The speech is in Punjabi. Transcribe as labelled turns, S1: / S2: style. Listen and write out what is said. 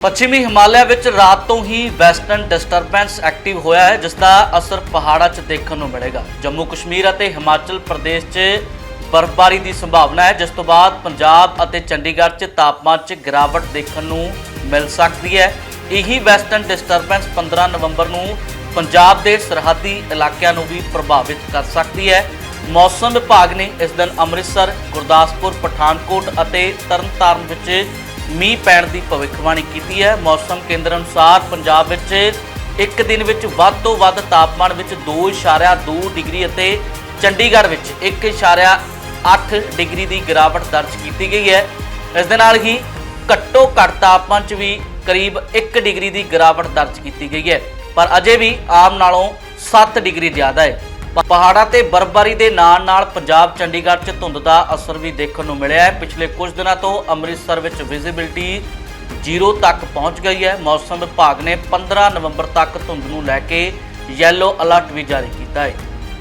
S1: ਪੱਛਮੀ ਹਿਮਾਲਿਆ ਵਿੱਚ ਰਾਤ ਤੋਂ ਹੀ ਵੈਸਟਰਨ ਡਿਸਟਰਬੈਂਸ ਐਕਟਿਵ ਹੋਇਆ ਹੈ, ਜਿਸ ਦਾ ਅਸਰ ਪਹਾੜਾਂ 'ਚ ਦੇਖਣ ਨੂੰ ਮਿਲੇਗਾ। ਜੰਮੂ ਕਸ਼ਮੀਰ ਅਤੇ ਹਿਮਾਚਲ ਪ੍ਰਦੇਸ਼ 'ਚ ਬਰਫ਼ਬਾਰੀ ਦੀ ਸੰਭਾਵਨਾ ਹੈ, ਜਿਸ ਤੋਂ ਬਾਅਦ ਪੰਜਾਬ ਅਤੇ ਚੰਡੀਗੜ੍ਹ 'ਚ ਤਾਪਮਾਨ 'ਚ ਗਿਰਾਵਟ ਦੇਖਣ ਨੂੰ ਮਿਲ ਸਕਦੀ ਹੈ। ਇਹੀ ਵੈਸਟਰਨ ਡਿਸਟਰਬੈਂਸ 15 ਨਵੰਬਰ ਨੂੰ ਪੰਜਾਬ ਦੇ ਸਰਹੱਦੀ ਇਲਾਕਿਆਂ ਨੂੰ ਵੀ ਪ੍ਰਭਾਵਿਤ ਕਰ ਸਕਦੀ ਹੈ। ਮੌਸਮ ਵਿਭਾਗ ਨੇ ਇਸ ਦਿਨ ਅੰਮ੍ਰਿਤਸਰ, ਗੁਰਦਾਸਪੁਰ, ਪਠਾਨਕੋਟ ਅਤੇ ਤਰਨਤਾਰਨ ਵਿੱਚ ਮੀਂਹ ਪੈਣ ਦੀ ਭਵਿੱਖਬਾਣੀ ਕੀਤੀ ਹੈ। ਮੌਸਮ ਕੇਂਦਰ ਅਨੁਸਾਰ ਪੰਜਾਬ ਵਿੱਚ ਇੱਕ ਦਿਨ ਵਿੱਚ ਵੱਧ ਤੋਂ ਵੱਧ ਤਾਪਮਾਨ ਵਿੱਚ 2.2 ਡਿਗਰੀ ਅਤੇ ਚੰਡੀਗੜ੍ਹ ਵਿੱਚ 1.8 ਡਿਗਰੀ ਦੀ ਗਿਰਾਵਟ ਦਰਜ ਕੀਤੀ ਗਈ ਹੈ। ਇਸ ਦੇ ਨਾਲ ਹੀ ਘੱਟੋ ਘੱਟ ਤਾਪਮਾਨ 'ਚ ਵੀ ਕਰੀਬ 1 ਡਿਗਰੀ ਦੀ ਗਿਰਾਵਟ ਦਰਜ ਕੀਤੀ ਗਈ ਹੈ। ਪਰ ਅਜੇ ਵੀ ਆਮ ਨਾਲੋਂ 7 ਡਿਗਰੀ ਜ਼ਿਆਦਾ ਹੈ। ਪਹਾੜਾਂ ਤੇ ਬਰਫ਼ਬਾਰੀ ਦੇ ਨਾਲ ਨਾਲ ਪੰਜਾਬ, ਚੰਡੀਗੜ੍ਹ 'ਚ ਧੁੰਦ ਦਾ ਅਸਰ ਵੀ ਦੇਖਣ ਨੂੰ ਮਿਲਿਆ ਹੈ। ਪਿਛਲੇ ਕੁਝ ਦਿਨਾਂ ਤੋਂ ਅੰਮ੍ਰਿਤਸਰ ਵਿੱਚ ਵਿਜ਼ਿਬਿਲਟੀ ਜ਼ੀਰੋ ਤੱਕ ਪਹੁੰਚ ਗਈ ਹੈ। ਮੌਸਮ ਵਿਭਾਗ ਨੇ 15 ਨਵੰਬਰ ਤੱਕ ਧੁੰਦ ਨੂੰ ਲੈ ਕੇ ਯੈਲੋ ਅਲਰਟ ਵੀ ਜਾਰੀ ਕੀਤਾ ਹੈ।